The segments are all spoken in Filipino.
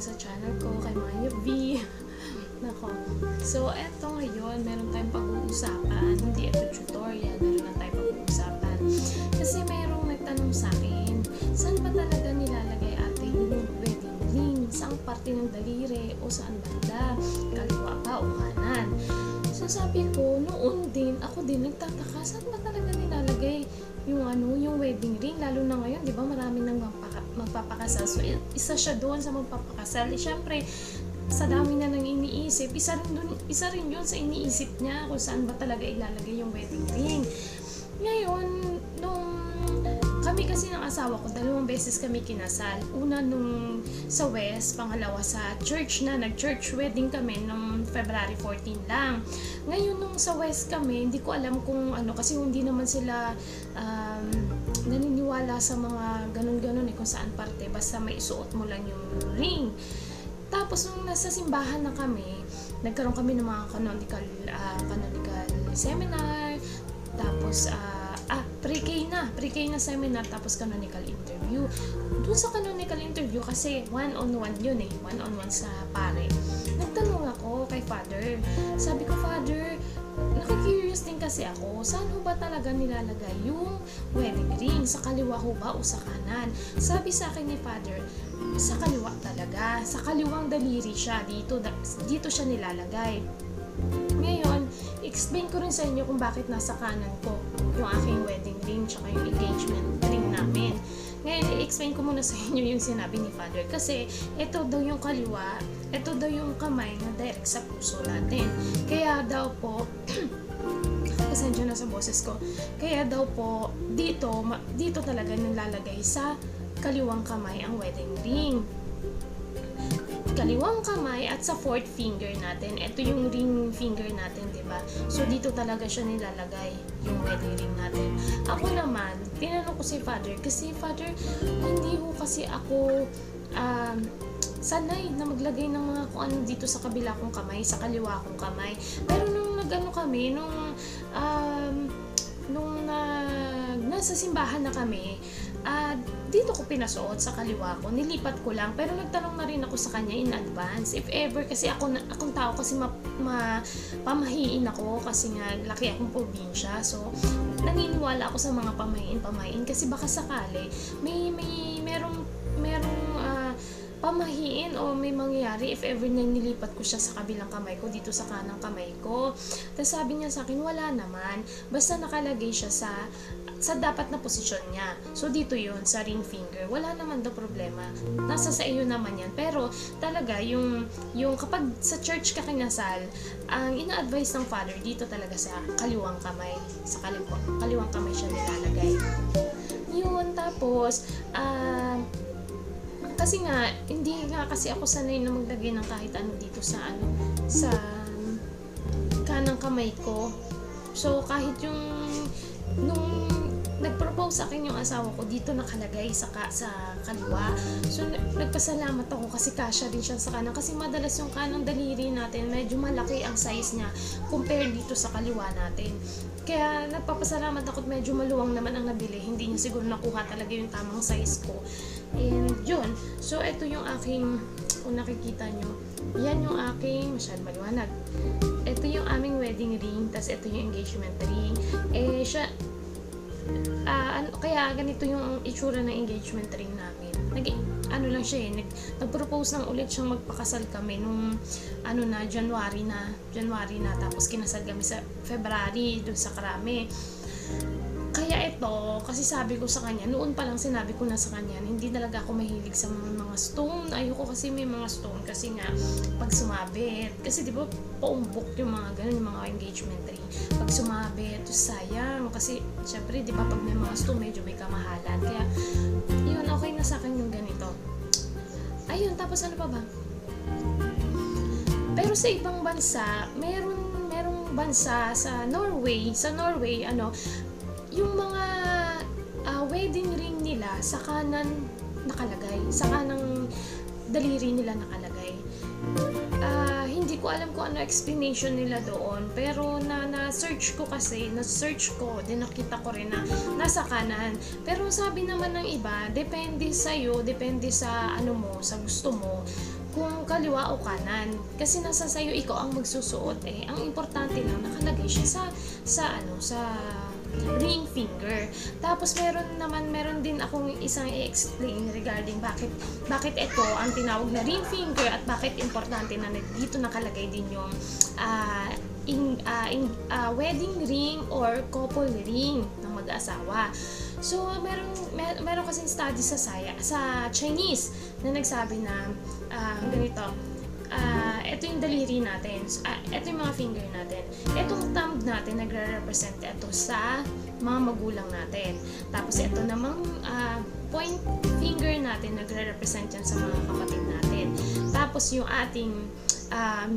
kayo sa channel ko, kay Maya V. Nako. So, eto ngayon, meron tayong pag-uusapan. Hindi ito tutorial, meron lang tayong pag-uusapan. Kasi merong nagtanong sa akin, saan ba talaga nilalagay ate yung wedding ring? Saang parte ng daliri o saan banda? Kaliwa ba o kanan? So, sabi ko, noon ako din nagtataka, saan ba talaga nilalagay yung ano, yung wedding ring, lalo na ngayon, 'di ba? Marami nang magpaka, magpapakasal. So isa siya doon sa magpapakasal. Eh, syempre, sa dami na nang iniisip, isa rin dun, isa rin 'yun sa iniisip niya kung saan ba talaga ilalagay yung wedding ring. Ngayon, kasi ng asawa ko, dalawang beses kami kinasal. Una nung sa West, pangalawa sa church na, nag-church wedding kami nung February 14 lang. Ngayon nung sa West kami, hindi ko alam kung ano, kasi hindi naman sila um, naniniwala sa mga ganun-ganun eh, kung saan parte, basta may isuot mo lang yung ring. Tapos nung nasa simbahan na kami, nagkaroon kami ng mga canonical, ah, canonical seminar, tapos ah, ah, pre-K na, pre-K na seminar, tapos canonical interview. Doon sa canonical interview, kasi one-on-one yun eh, one-on-one sa pare. Nagtanong ako kay father. Sabi ko, father, nakikurious din kasi ako, saan ho ba talaga nilalagay yung wedding ring? Sa kaliwa ho ba o sa kanan? Sabi sa akin ni father, sa kaliwa talaga. Sa kaliwang daliri siya. Dito, dito siya nilalagay. Ngayon, explain ko rin sa inyo kung bakit nasa kanan ko yung aking wedding ring tsaka yung engagement ring namin. Ngayon, i-explain ko muna sa inyo yung sinabi ni Father. Kasi, ito daw yung kaliwa, ito daw yung kamay na direct sa puso natin. Kaya daw po, pasensya na sa boses ko. Kaya daw po, dito, dito talaga nilalagay sa kaliwang kamay ang wedding ring kaliwang kamay at sa fourth finger natin. Ito yung ring finger natin, di ba? So, dito talaga siya nilalagay yung wedding ring natin. Ako naman, tinanong ko si Father, kasi Father, hindi ho kasi ako um, sanay na maglagay ng mga kung ano dito sa kabila kong kamay, sa kaliwa kong kamay. Pero nung nag-ano kami, nung um, nung nag nasa simbahan na kami, ah dito ko pinasuot sa kaliwa ko, nilipat ko lang, pero nagtanong na rin ako sa kanya in advance. If ever, kasi ako, akong tao kasi ma, ma, pamahiin ako, kasi nga laki akong probinsya. So, naniniwala ako sa mga pamahiin-pamahiin kasi baka sakali, may, may, merong, merong, ah, pamahiin o may mangyayari if ever na nilipat ko siya sa kabilang kamay ko dito sa kanang kamay ko. Tapos sabi niya sa akin, wala naman. Basta nakalagay siya sa sa dapat na posisyon niya. So dito yun, sa ring finger. Wala naman daw problema. Nasa sa iyo naman yan. Pero talaga, yung, yung kapag sa church ka kinasal, ang ina-advise ng father dito talaga sa kaliwang kamay. Sa kaliwang, kaliwang kamay siya nilalagay. Yun, tapos, ah, kasi nga, hindi nga kasi ako sanay na maglagay ng kahit ano dito sa ano, sa kanang kamay ko. So, kahit yung, nung nag-propose sa akin yung asawa ko, dito nakalagay sa, ka, sa kaliwa. So, na- nagpasalamat ako kasi kasya din siya sa kanan. Kasi madalas yung kanang daliri natin, medyo malaki ang size niya compared dito sa kaliwa natin. Kaya nagpapasalamat ako medyo maluwang naman ang nabili. Hindi niya siguro nakuha talaga yung tamang size ko. And yun. So, ito yung aking, kung nakikita nyo, yan yung aking, masyad maliwanag. Ito yung aming wedding ring, tas ito yung engagement ring. Eh, siya, ah, ano, kaya ganito yung itsura ng engagement ring namin. Nag, ano lang siya eh, nag, nag-propose lang ulit siyang magpakasal kami nung, ano na, January na, January na, tapos kinasal kami sa February, dun sa Karame. Kaya ito, kasi sabi ko sa kanya, noon pa lang sinabi ko na sa kanya, hindi talaga ako mahilig sa mga, stone. Ayoko kasi may mga stone kasi nga, pag sumabit, kasi di ba paumbok yung mga ganun, yung mga engagement ring. Pag sumabit, to Kasi, syempre, di ba pag may mga stone, medyo may kamahalan. Kaya, yun, okay na sa akin yung ganito. Ayun, tapos ano pa ba? Pero sa ibang bansa, meron merong bansa sa Norway, sa Norway ano, yung mga ah, wedding ring nila sa kanan nakalagay, sa kanang daliri nila nakalagay. Alam kung ano explanation nila doon, pero na na-search ko kasi, na-search ko, din nakita ko rin na nasa kanan. Pero sabi naman ng iba, depende sa iyo, depende sa ano mo, sa gusto mo, kung kaliwa o kanan. Kasi nasa sayo ikaw ang magsusuot eh. Ang importante lang nakalagay siya sa sa ano sa ring finger. Tapos meron naman meron din akong isang i-explain regarding bakit bakit ito ang tinawag na ring finger at bakit importante na dito nakalagay din yung ah, in, ah, in, ah, wedding ring or couple ring ng mag-asawa. So, meron, mer- meron kasing study sa saya, sa Chinese na nagsabi na ah, ganito, ah, ito yung daliri natin, So, ah, ito yung mga finger natin. Itong thumb natin, nagre-represent ito sa mga magulang natin. Tapos ito namang ah, point finger natin, nagre-represent yan sa mga kapatid natin. Tapos yung ating um,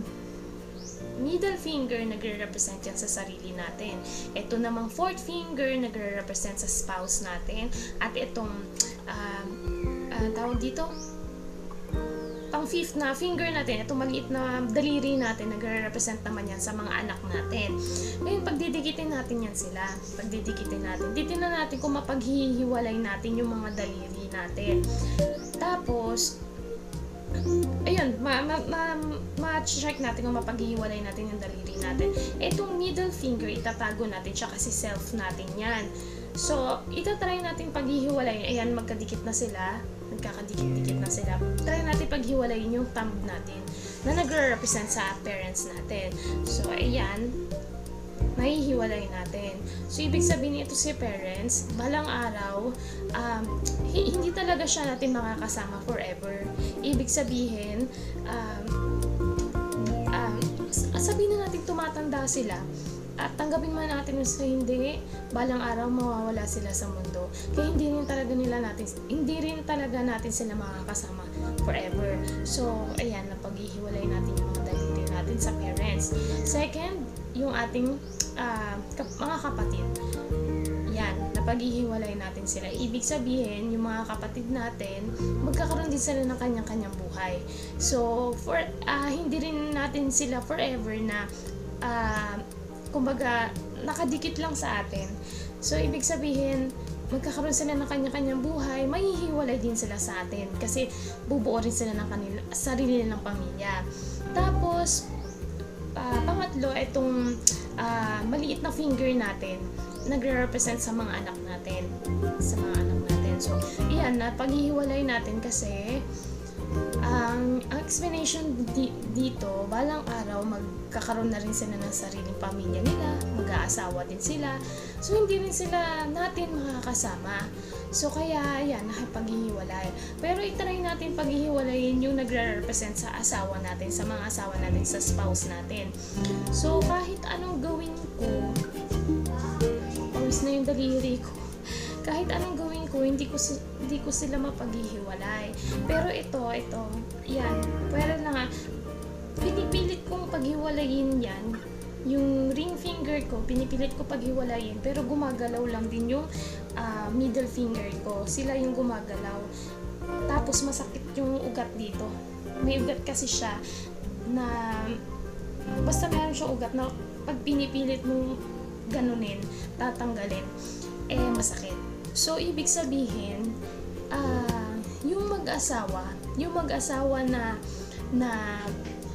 middle finger nagre-represent yan sa sarili natin. Ito namang fourth finger nagre-represent sa spouse natin. At itong um, ah, tawag dito, pang fifth na finger natin, itong maliit na daliri natin, nagre-represent naman yan sa mga anak natin. Ngayon, pagdidikitin natin yan sila. Pagdidikitin natin. Titignan natin kung mapaghihiwalay natin yung mga daliri natin. Tapos, ayun, ma, ma, ma, ma-check natin kung mapaghihiwalay natin yung daliri natin. Itong middle finger, itatago natin siya kasi self natin yan. So, itatry natin paghihiwalay. Ayan, magkadikit na sila. Nagkakadikit-dikit na sila. Try natin paghiwalayin yung thumb natin na nagre-represent sa parents natin. So, ayan, mahihiwalay natin. So, ibig sabihin ito si parents, balang araw, um, hi- hindi talaga siya natin makakasama forever. Ibig sabihin, um, um, sabihin na natin tumatanda sila, at tanggapin man natin sa hindi, balang araw mawawala sila sa mundo. Kaya hindi rin talaga nila natin, hindi rin talaga natin sila makakasama forever. So, ayan, napaghihiwalay natin yung mga daliri natin sa parents. Second, yung ating ah, kap- mga kapatid. Yan, napaghihiwalay natin sila. Ibig sabihin, yung mga kapatid natin, magkakaroon din sila ng kanyang-kanyang buhay. So, for ah, hindi rin natin sila forever na ah, kumbaga, nakadikit lang sa atin. So, ibig sabihin, magkakaroon sila ng kanya-kanyang buhay, mahihiwalay din sila sa atin kasi bubuo rin sila ng kanila, sarili nilang pamilya. Tapos, ah, pangatlo, itong ah, maliit na finger natin, nagre-represent sa mga anak natin. Sa mga anak natin. So, iyan, na paghihiwalay natin kasi ang ang explanation di- dito, balang araw magkakaroon na rin sila ng sariling pamilya nila, mag-aasawa din sila. So hindi rin sila natin makakasama. So kaya yan, nakipaghihiwalay. Pero itry natin paghihiwalayin yung nagre-represent sa asawa natin, sa mga asawa natin, sa spouse natin. So kahit anong gawin ko, pawis na yung daliri ko kahit anong gawin ko, hindi ko si- hindi ko sila mapaghihiwalay. Pero ito, ito, yan, pwede na nga, pinipilit kong paghiwalayin yan, yung ring finger ko, pinipilit ko paghiwalayin, pero gumagalaw lang din yung ah, middle finger ko. Sila yung gumagalaw. Tapos masakit yung ugat dito. May ugat kasi siya na basta meron siyang ugat na pag pinipilit mong ganunin, tatanggalin, eh masakit. So, ibig sabihin, ah, yung mag-asawa, yung mag-asawa na, na,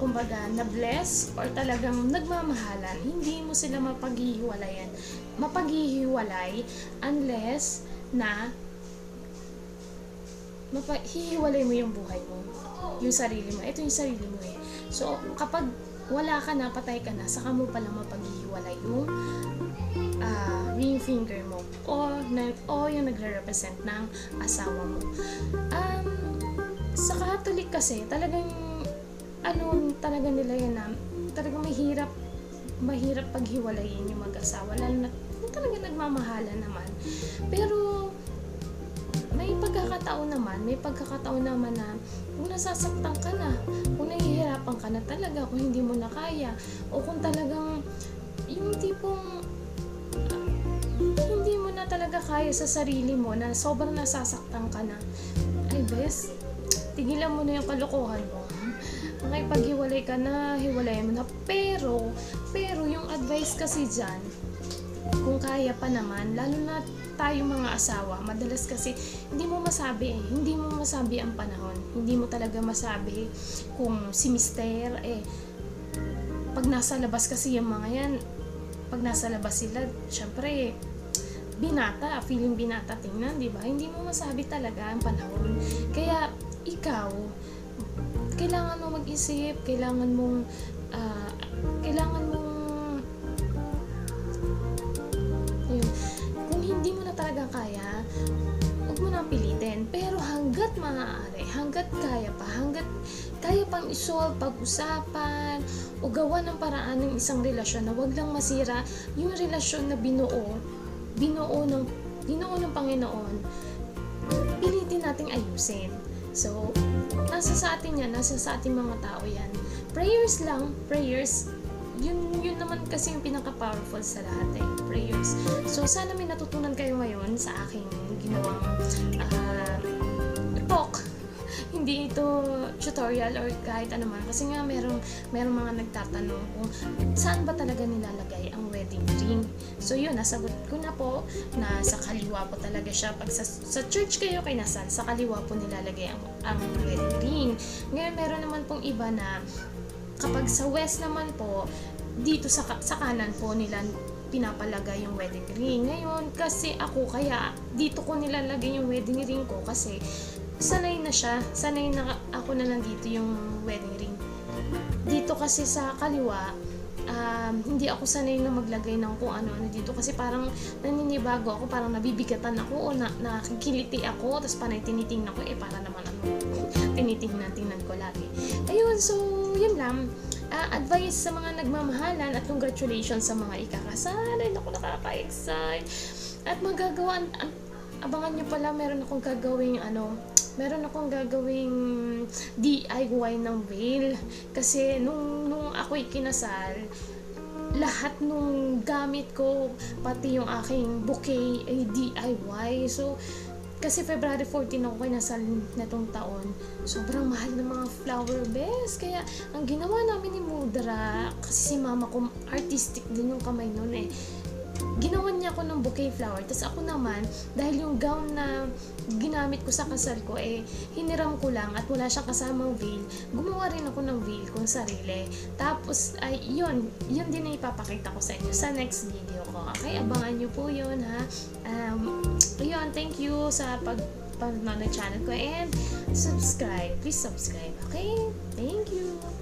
kumbaga, na bless or talagang nagmamahalan, hindi mo sila mapaghihiwalayan, mapaghihiwalay unless na mapahihiwalay mo yung buhay mo, yung sarili mo. Ito yung sarili mo eh. So, kapag wala ka na, patay ka na, saka mo palang mapaghihiwalay yung ah, ring finger mo o, na, o yung nagre-represent ng asawa mo. Um, sa Catholic kasi, talagang ano talaga nila yan na talagang mahirap mahirap paghiwalayin yung mag-asawa lalo na talaga nagmamahalan naman. Pero may pagkakataon naman, may pagkakataon naman na kung nasasaktan ka na, kung nahihirapan ka na talaga, kung hindi mo na kaya, o kung talagang kaya sa sarili mo na sobrang nasasaktan ka na, ay bes, tigilan mo na yung kalokohan mo. Makipaghiwalay ka na, hiwalay mo na. Pero, pero yung advice kasi dyan, kung kaya pa naman, lalo na tayo mga asawa, madalas kasi hindi mo masabi eh. Hindi mo masabi ang panahon. Hindi mo talaga masabi kung si mister eh pag nasa labas kasi yung mga yan, pag nasa labas sila, syempre, binata, feeling binata tingnan, di ba? Hindi mo masabi talaga ang panahon. Kaya, ikaw, kailangan mo mag-isip, kailangan mong, ah, kailangan mong, yun, kung hindi mo na talaga kaya, huwag mo nang pilitin. Pero hanggat maaari, hanggat kaya pa, hanggat kaya pang isolve, pag-usapan, o gawa ng paraan ng isang relasyon na wag lang masira yung relasyon na binuo, binuo ng, binuo ng Panginoon, pilitin nating ayusin. So, nasa sa atin yan, nasa sa ating mga tao yan. Prayers lang, prayers, yun, yun naman kasi yung pinaka-powerful sa lahat eh, prayers. So, sana may natutunan kayo ngayon sa aking ginawang ah, talk. Hindi ito tutorial or kahit ano man. Kasi nga merong, merong mga nagtatanong kung saan ba talaga nilalagay ang wedding ring. So yun, nasagot ko na po na sa kaliwa po talaga siya. Pag sa, sa church kayo kay Nasal, sa kaliwa po nilalagay ang, ang wedding ring. Ngayon meron naman pong iba na kapag sa west naman po, dito sa, sa kanan po nila pinapalagay yung wedding ring. Ngayon, kasi ako, kaya dito ko nilalagay yung wedding ring ko kasi sanay na siya. Sanay na ako na nandito yung wedding ring. Dito kasi sa kaliwa, um, hindi ako sanay na maglagay ng kung ano-ano dito kasi parang naninibago ako, parang nabibigatan ako o na, nakikiliti ako, tapos panay tinitingnan ko, eh para naman ano, tinitingnan-tingnan ko lagi. Ayun, so, yun lang. Ah, advice sa mga nagmamahalan at congratulations sa mga ikakasal. Ay, naku, nakaka-excite. At magagawa, ang- abangan nyo pala, meron akong gagawing ano, meron akong gagawing DIY ng veil. Kasi nung, nung ako'y kinasal, lahat nung gamit ko, pati yung aking bouquet ay DIY. So, kasi February 14 ako kinasal netong taon. Sobrang mahal ng mga flower beds. Kaya, ang ginawa namin ni Mudra, kasi si mama ko, artistic din yung kamay nun eh. Ginawan niya ako ng bouquet flower. Tapos ako naman, dahil yung gown na ginamit ko sa kasal ko, eh, hiniram ko lang at wala siyang kasamang veil. Gumawa rin ako ng veil kong sarili. Tapos, ay, yun, yun din na ipapakita ko sa inyo sa next video ko. Okay, abangan nyo po yun, ha. Um, yun, thank you sa pag panonood ng channel ko and subscribe. Please subscribe, okay? Thank you.